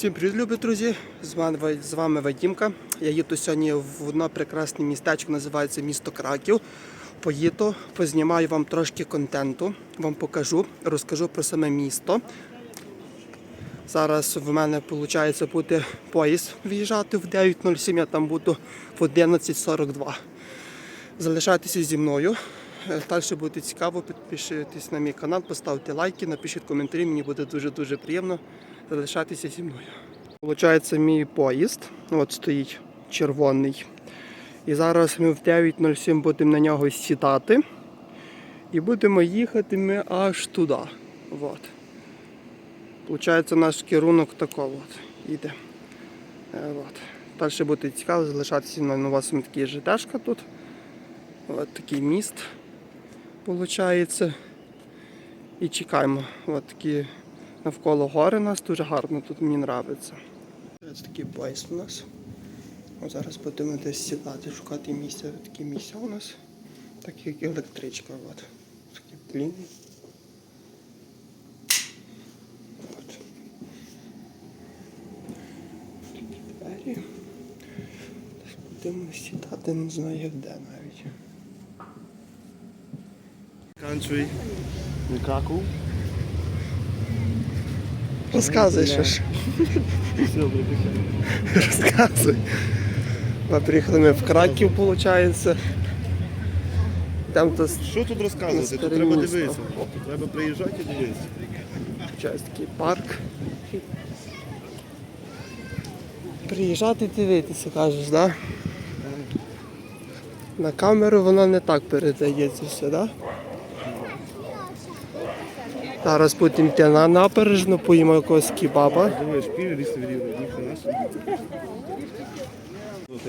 Всім привіт, любі друзі! З вами, з вами Вадімка. Я їду сьогодні в одне прекрасне містечко, називається місто Краків. Поїду, познімаю вам трошки контенту, вам покажу, розкажу про саме місто. Зараз в мене виходить буде поїзд виїжджати в 9.07, я там буду в 11.42. Залишайтеся зі мною. Далі буде цікаво, підпишитесь на мій канал, поставте лайки, напишіть коментарі, мені буде дуже-дуже приємно. Залишайтеся зі мною. Получається мій поїзд, от стоїть червоний. І зараз ми в 9.07 будемо на нього сідати. І будемо їхати ми аж туди. От. Получається наш керунок такого от іде. Е, От. Далі буде цікаво залишатися на у вас такий ЖДшка тут. От такий міст виходить. І чекаємо. От такі навколо гори у нас дуже гарно тут мені подобається. Ось такий поїзд у нас. От зараз будемо десь сідати, шукати місця. Такі місця у нас. Так як електричка. От. Такі блін. От. Такі двері. Будемо сідати, не знаю де навіть. Country Krakow. Розказуй що ж. Розказуй. Ми приїхали ми в Краків, виходить. Там то Що тут розказувати? Тут треба дивитися. Тут треба приїжджати і дивитися. час такий парк. Приїжджати і дивитися, кажеш, так? Да? На камеру воно не так передається все, так? Да? Зараз потім йти на набережну, поїмо якогось кебаба. Думаєш, пів лісти від ніхто.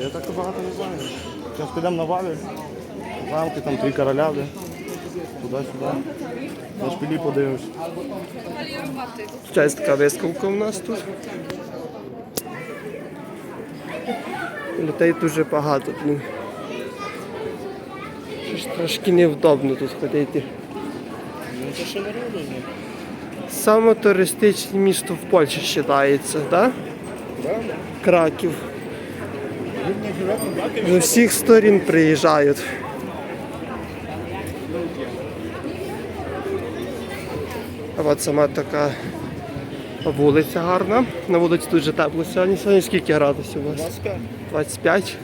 Я так багато не знаю. Зараз підемо на валі. Замки, там три короля, де. Туди-сюди. На шпилі подивимось. Час така виставка у нас тут. Людей дуже багато. Щось Трошки невдобно тут ходити. Це ще народу. Саме туристичне місто в Польщі вважається, так? Да? Краків. З усіх сторін приїжджають. А от сама така вулиця гарна. На вулиці дуже тепло сьогодні. Сьогодні скільки градусів у вас? 25. 25.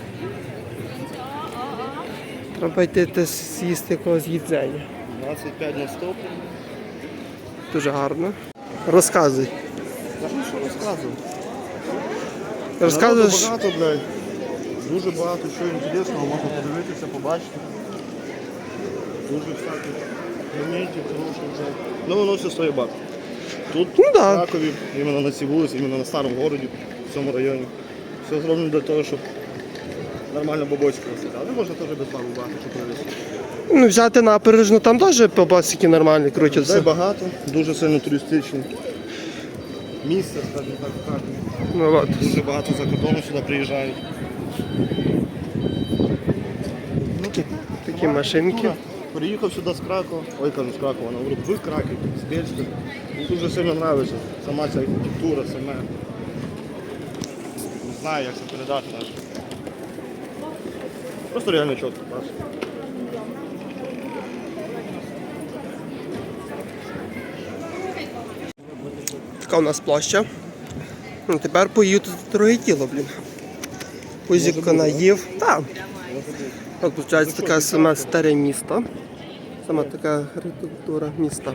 Треба йти з'їсти якогось їдзення. 25 на стоп. Дуже гарно. Розказуй. Розказувати? Розказуєш. Багато, блядь. Дуже багато чого інтересного можна подивитися, побачити. Дуже всяких моментів, хороших, блядь. Ну воно все стоїть бабки. Тут Ну в. Кракові, іменно на цій вулиці, іменно на старому городі, в цьому районі. Все зроблено для того, щоб нормально бабочки носити. Але можна теж без бабу багато що привезти. Ну, взяти набережну, там теж побасики нормальні Людей крутяться. багато, дуже сильно туристичні. Місце, скажімо так, в Ну, от. Дуже багато за кордону сюди приїжджають. Ну, Такі машинки. Приїхав сюди з Кракова, ой, кажу, з Кракова, говорю, ви Краків, з Бельська. Мені дуже сильно подобається сама ця архітектура, саме. Не знаю, як це передати навіть. Просто реально чітко, бачиш. Така у нас площа. Ну, тепер поїду до друге тіло, блін. Пузіко наїв. Так. От, виходить, таке саме старе місто. Саме така архітектура міста.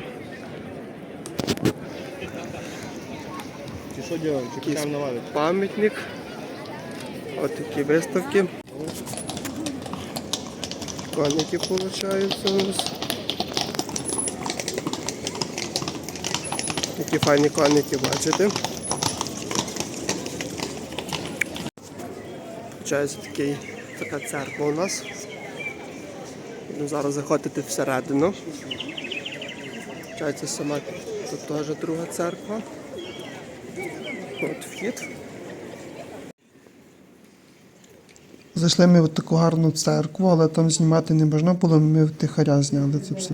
Чи що робимо? Чи чекаємо на лаві? Пам'ятник. От такі виставки. Коники виходить у нас. Такі файні коники, бачите. Получається такий, така церква у нас. Будемо зараз заходити всередину. Получається сама тут теж друга церква. От вхід. Зайшли ми в таку гарну церкву, але там знімати не можна було, ми втихаря зняли це все.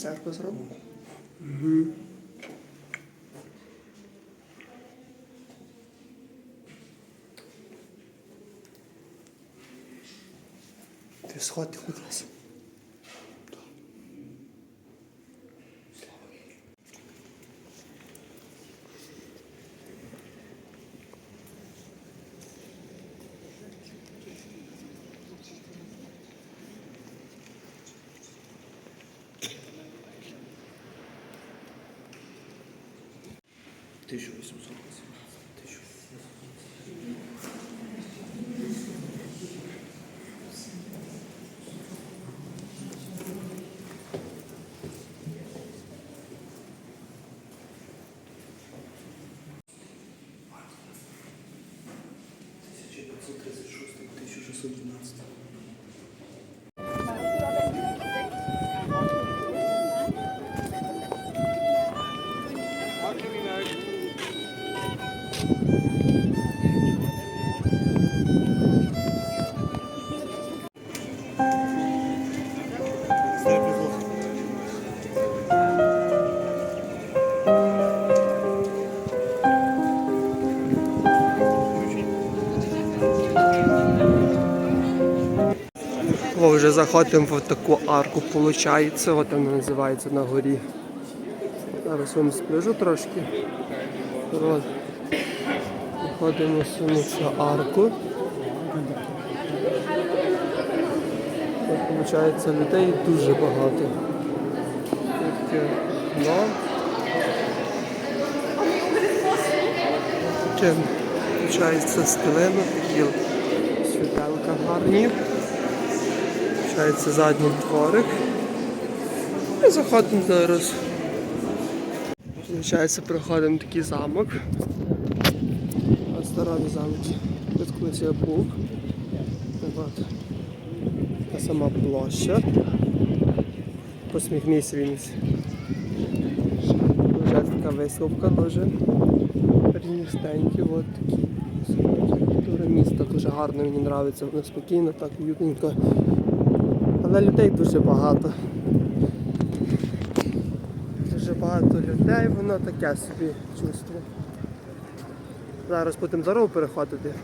Sérgio Cossaro. Uhum. Fez rota e 1800. Тридцать шестый, тысяча шестьсот двенадцать. О, вже заходимо в таку арку, виходить, от вона називається на горі. Зараз вам сплежу трошки. Виходимо саму цю арку. Виходить, людей дуже багато. Таке дно. Таке, виходить, стелено, такі світелка гарні. Получається задній дворик. І заходимо зараз. Получається, проходимо такий замок. Старові замки. Тут колись я був. От. Та сама площа. Посміхнись Вінниць. Получається така висновка дуже. Рівністенькі, от такі. Архітектура міста дуже гарно, мені подобається, воно спокійно, так уютненько. Але людей дуже багато. Дуже багато людей, воно таке собі чувство. Зараз будемо дорогу переходити.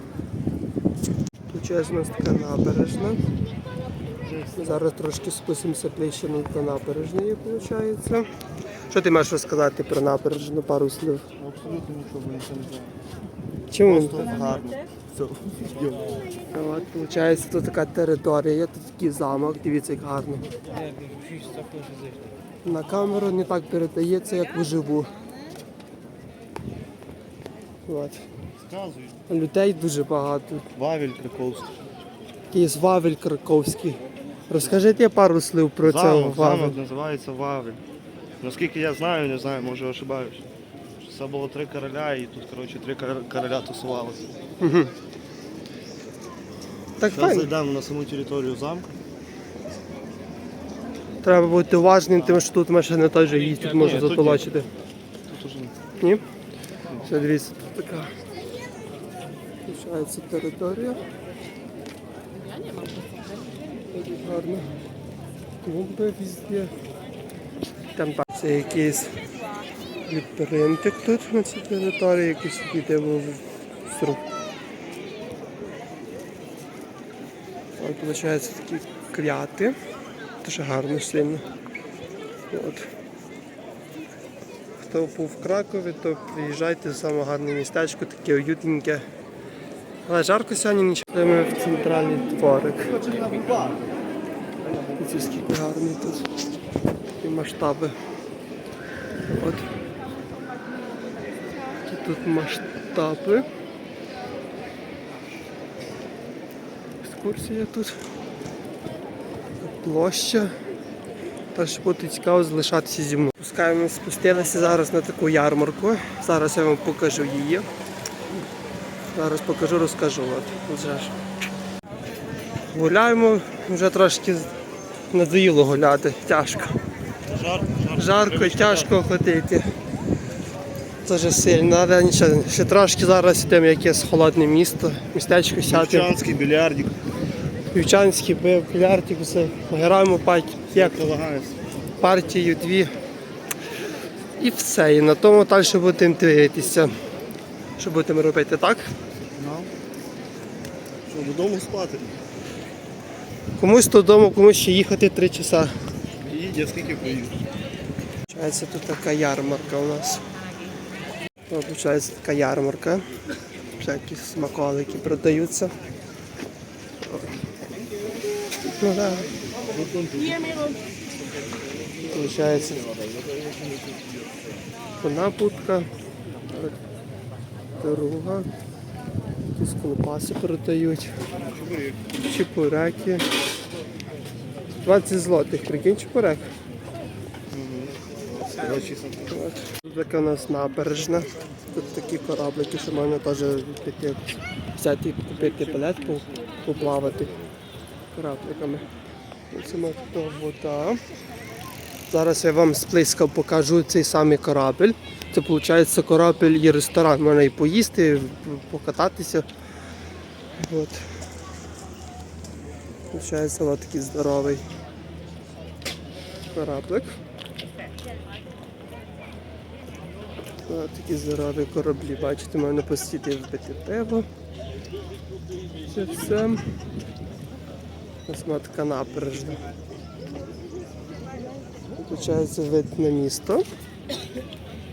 Тут чесно, у нас така набережна. Зараз трошки спустимося ближче до набережної, виходить. Що ти маєш розказати про набережну пару слів? Абсолютно нічого нічого не знаю. Чому? Просто гарно. Все. От, виходить, тут така територія, є тут такий замок, дивіться, як гарно. На камеру не так передається, як вживу. От. Людей дуже багато. Вавель Краковський. Такий Вавель Краковський. Розкажіть пару слів про цього Замок, замок називається Вавель. Наскільки я знаю, не знаю, може ошибаюсь. Це було три короля і тут, коротше, три короля тусувалися. Так Зараз файно. зайдемо на саму територію замку. Треба бути уважним, тому що тут машини теж їздять, можуть Ні, тут затолочити. Тут уже Ні? Все, дивіться, тут така. Включається територія. Дуже гарно. Клумби везде. Там так, це якийсь відпринтик тут на цій території, якийсь іде в сруб. Виходить, такі кряти. Дуже гарно сильно. От. Хто був в Кракові, то приїжджайте, саме гарне містечко, таке уютненьке. Але жарко сьогодні нічого. Ми в центральний дворик. Дивіться, скільки гарний тут. І масштаби. От. Тут масштаби. Екскурсія тут. Площа. Тож буде цікаво залишатися зі мною. Пускаємо, спустилися зараз на таку ярмарку. Зараз я вам покажу її. Зараз покажу, розкажу. От, вже ж. Гуляємо, вже трошки надоїло гуляти, тяжко. жарко, жарко. Жарко, тяжко ходити. Дуже сильно, але нічого, ще трошки зараз йдемо якесь холодне місто, містечко сядемо. Мовчанський більярдик. Вівчанський бив, кляртікуси. Граємо як партію дві. І все. І на тому далі будемо дивитися. Що будемо робити, так? Ну. Що, додому спати. Комусь додому, комусь ще їхати три часа. І я скільки поїду. Получається, тут така ярмарка у нас. Получається така ярмарка. Всякі смаколики продаються. Ну да. Получається. Одна будка, друга. Якісь колбаси продають. Чебуреки. 20 злотих, прикинь чебурек. Тут така у нас набережна. Тут такі кораблики, що можна теж взяти, купити білет, поплавати корабликами. Ось Це то вода. Зараз я вам сплискав покажу цей самий корабель. Це виходить корабель і ресторан. Можна і поїсти, покататися. От. Получається ось такий здоровий кораблик. Ось такі здорові кораблі, бачите, можна посидіти вбити пиво. Це все. Вона така набережна. Получається вид на місто.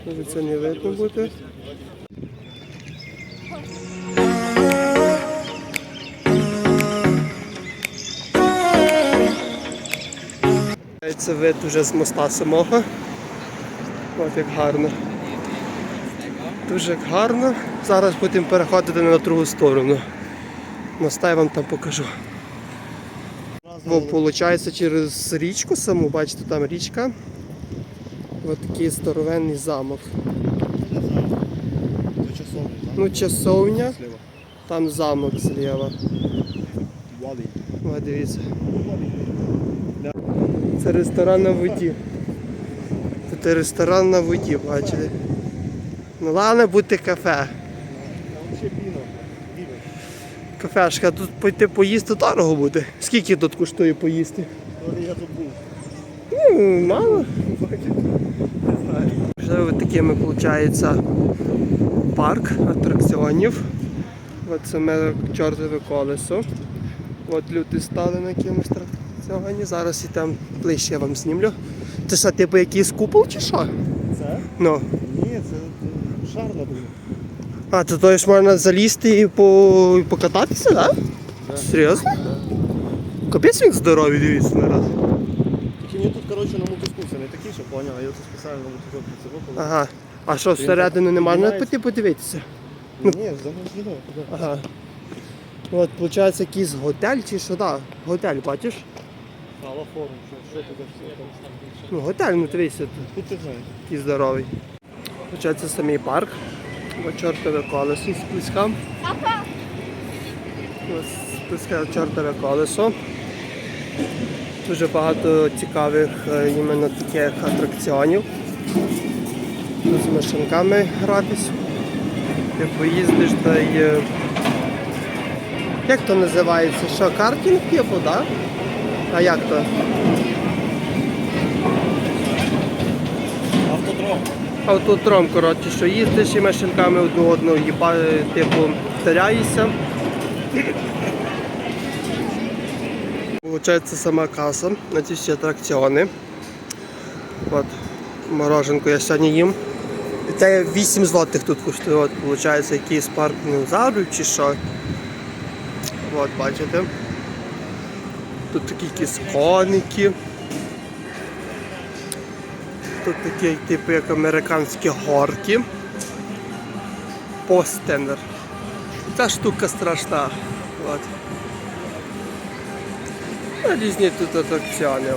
Може це не видно буде. Це вид уже з моста самого. От як гарно. Дуже гарно. Зараз будемо переходити на другу сторону. Моста я вам там покажу. Виходить через річку саму, бачите, там річка. Ось такий здоровенний замок. Ну, часовня, там замок зліва. О, дивіться. Це ресторан на воді. Це ресторан на воді, бачите. Ну ладно, бути кафе. Там ще піно. Піно. Кафешка, тут пойти поїсти дорого буде. Скільки тут коштує поїсти? Я тут був. Ну, мало. Вже ось такими виходить парк атракціонів. От саме чортове колесо. От люди стали на якомусь атракціоні. Зараз і там ближче я вам знімлю. Це що, типу якийсь купол чи що? Це? Ну. Ні, це шар надув. А, то то ж можна залізти і, по... і покататися, так? Да? Серйозно? Капець він здоровий, дивіться нараз. Тільки мені тут, коротше, на мотузку це не такий, що поняв, а я тут спеціально на мотузок прицепив. Ага. А що, всередину не можна піти подивитися? Ні, взагалі не туди. Ага. От, виходить, якийсь готель чи що, так? Готель, бачиш? Алла форум, що, що туди все там. Ну, готель, ну дивися, Тут ти знаєш. такий здоровий. Виходить, самий парк. Ось чортове колесо з піска. Ось з чортове колесо. Дуже багато цікавих е, іменно таких атракціонів. З машинками гратись. Ти поїздиш та й. е, Як то називається? Що, картинг типу. Да? А як то? Автодром. Автотром, коротше, що їздиш і машинками одну одну їба, типу, вдаряєшся. Получається сама каса на ці всі атракціони. От, мороженку я сьогодні їм. І Це 8 злотих тут коштує. От, виходить, якийсь парк динозаврів чи що. От, бачите. Тут такі якісь коники. Тут такі, типу, як американські горки. Постенер. Ця штука страшна. От. Різні тут атракціони.